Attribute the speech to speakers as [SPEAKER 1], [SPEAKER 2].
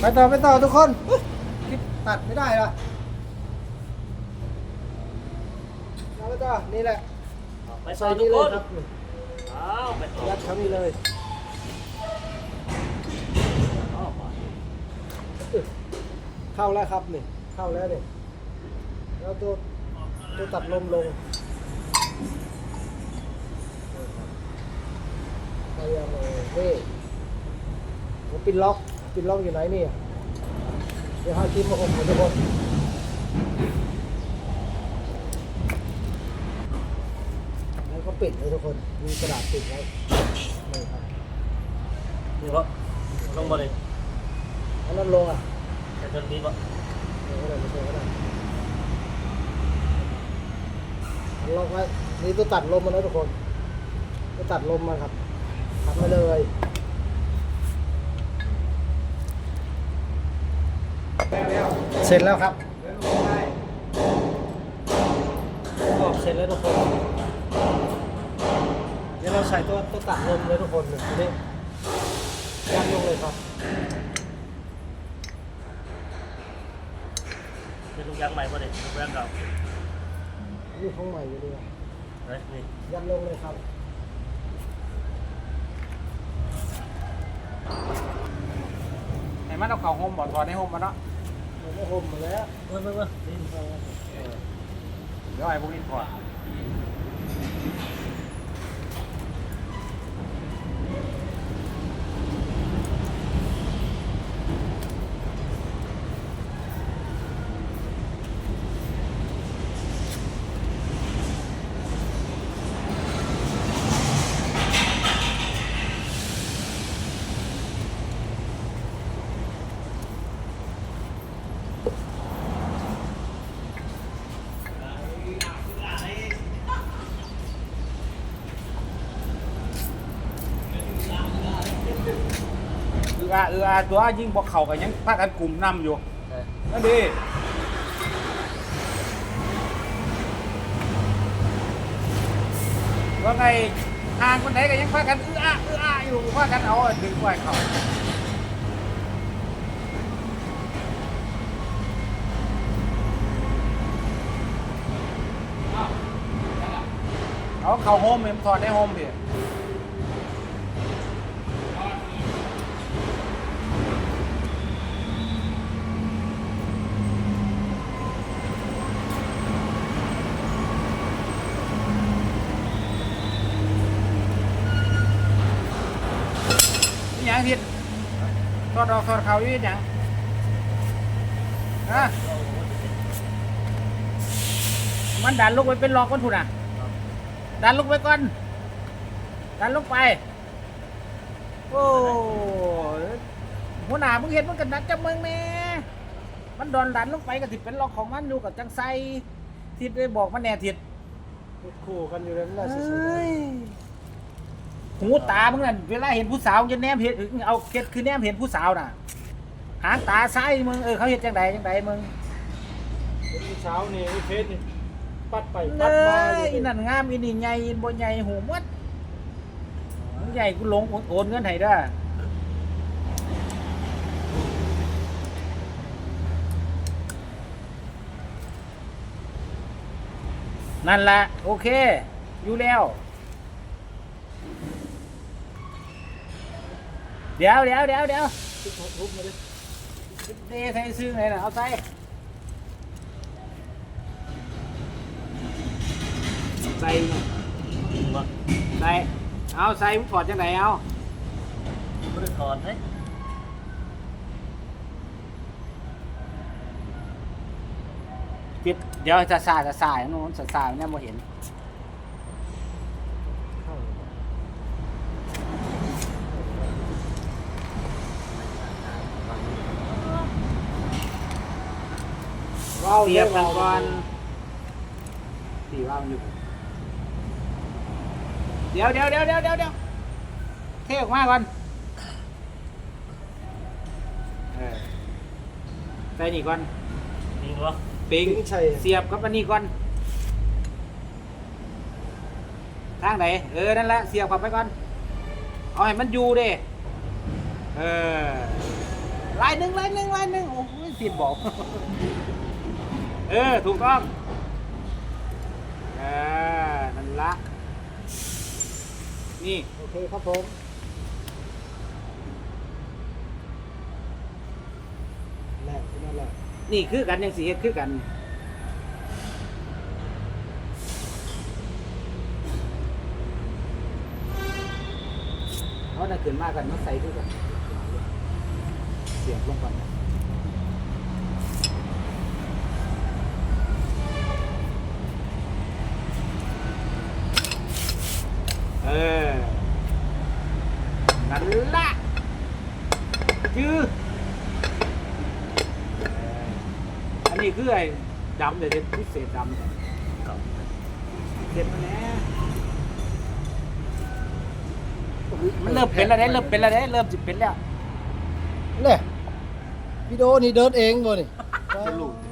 [SPEAKER 1] ไปต่อไปต่อทุกคนอุ๊ยคลิปตัดไม่ได้ละเอาไปต่อนี่แหละ
[SPEAKER 2] ไป
[SPEAKER 1] ใส่
[SPEAKER 2] ใส่ทุ
[SPEAKER 1] นี่
[SPEAKER 2] ก
[SPEAKER 1] เล
[SPEAKER 2] ค
[SPEAKER 1] ย
[SPEAKER 2] น
[SPEAKER 1] ครับ
[SPEAKER 2] อ้าวไปต่อ
[SPEAKER 1] ยัดเขานี่เลย
[SPEAKER 2] อ้าวมา
[SPEAKER 1] อึ๊ะเข้าแล้วครับนี่เข้าแล้วนี่แล้วตัวตัวตัดลมลงไปยังไงนี่ผมปินล็อก ปินล็อกอยู่ไหนเนี่ยเดี๋ยวให้คลิปมาผมทุกคนแล้วก็ปิดเลยทุกคน มีกระดาษปิดไว้นี่ครับ
[SPEAKER 2] นี่ก็ลงมาเลย
[SPEAKER 1] อันนั้นลงอะ
[SPEAKER 2] แต่จนนี้ก็
[SPEAKER 1] เดี๋ยวก็ได้ไม่ใช่ก็ได้อันล็อกไว้นี่ตัวตัดลมมาแล้วทุกคนตัวตัดลมมาครับทำมาเลย เสร็จแล้วครับออกเสร็จแล้วทุกคน เดี๋ยวเราใส่ตัวตัวตัดลมเลยทุกคนเลยทีนี้ยัดลงเลยครับ
[SPEAKER 2] เป็นลูกยางใหม่มาเลยลูกยางเก่า
[SPEAKER 1] นี่ของใหม่อยู่ดีอะ
[SPEAKER 2] เฮ้ยนี่
[SPEAKER 1] ยัดลงเลยครับ
[SPEAKER 3] ให้มันเอาเข่าห่มบ่ถอดในห่มมาเนาะ
[SPEAKER 1] มัน ไม่ห่มมาแล้ว
[SPEAKER 2] เมื่อเมื่อเมื่อนี่
[SPEAKER 3] เดี๋ยวไอ้พวกนี้ถอด อออาเอออาตัวยิ่งบอกเข่ากันยังพากันกลุ่มนํอยู่นั่นดีว่าไงห่างคนไหนก็ยังพากันเอออาเอออาอยู่พากันเอาดึงไว้เข่าเอาเข่าโฮมเอ็มถอดได้โฮมพี่ ยังผิดทอดดอกทอดเขาอยู่นี่หยังฮะมันดันลูกไปเป็นรองก้นผุนอะดันลูกไปก่อนดันลูกไป โอ้ยหัวหน้ามึงเห็นมันกันดันจะมึงแม่มันดอนดันลงไปก็ติเป็นรองของมันอยู่กับจังไซทิดได้บอกมันแน่ทิด
[SPEAKER 1] คู่กันอยู่แล้วน่า
[SPEAKER 3] เอ
[SPEAKER 1] จะสวย้
[SPEAKER 3] ย หูตามึงนั่นเวลาเห็นผู้สาวจะแนมเห็นเอาเคล็ดคือแนมเห็นผู้สาวน่ะ หางตาซ้ายมึงเออเขาเห็นจังใดจังใดมึง
[SPEAKER 1] เช้านี่ไอ้เพชรนี่ปัดไป
[SPEAKER 3] เอ
[SPEAKER 1] ปัดมา
[SPEAKER 3] อ
[SPEAKER 1] อยู่
[SPEAKER 3] อีนั่นงามอีนี่ใหญ่อีบ่ใหญ่หูหมดมึงใหญ่กูหลงโอนเงินให้เด้อนั่นละโอเค อยู่แล้ว เดี๋ยวเดี๋ยวเดี๋ยวเดี๋ยว
[SPEAKER 1] ทุบมาดิ
[SPEAKER 3] เดใส่ซื้อไงนะเอาใส่ใส่
[SPEAKER 2] มา
[SPEAKER 3] ใส่เอาใส่มึงถอดจังไหนเอา
[SPEAKER 2] ไม่ได้ถอดเลย
[SPEAKER 3] ปิดเดี๋ยวจะสาจะสายนู้นจะสายเนี่ยโมเห็น ว้าวเทียบกันก่อนสี่ว่าวอยู่เดี๋ยวเดี๋ยวเดี๋ยวเดี๋ยวเดี๋ยวเดี๋ยวเทออกมาก่อนเออใส่นี่ก่อน
[SPEAKER 2] นี่ก็
[SPEAKER 3] ปิง
[SPEAKER 1] ปิ้งใช่
[SPEAKER 3] เสียบกับอันนี้ก่อนทางไหนเออนั่นแหละเสียบเข้าไปก่อนเอาให้มันอยู่เด้เออ
[SPEAKER 1] เลา
[SPEAKER 3] ยหนึ่งลายหนึ่งลายหนึ่งโอ้ยผิดบอก เออ ถูกต้องเออนั่นละนี่
[SPEAKER 1] โอเคครับผม แหละนั่นแหละ
[SPEAKER 3] นี่คือกันยังสีเฮ็ดคือกันเอาหน้าขึ้นมากกันมาใส่คือกัน เสียบลงก่อนนะเออ นั่นละชื่อเอออันนี้คือไอ้ดำเดี๋ยวเด็ดพิเศษดำเนี่ย
[SPEAKER 2] ครับ
[SPEAKER 3] เด็ดมาแน่มันเริ่มเป็นแล้วเด้เริ่มเป็นแล้วเด้เริ่มจะเป็นแล้ว
[SPEAKER 1] เนี่ยวิดีโอนี่เดินเองบ่นี่
[SPEAKER 3] จะรู้
[SPEAKER 1] อ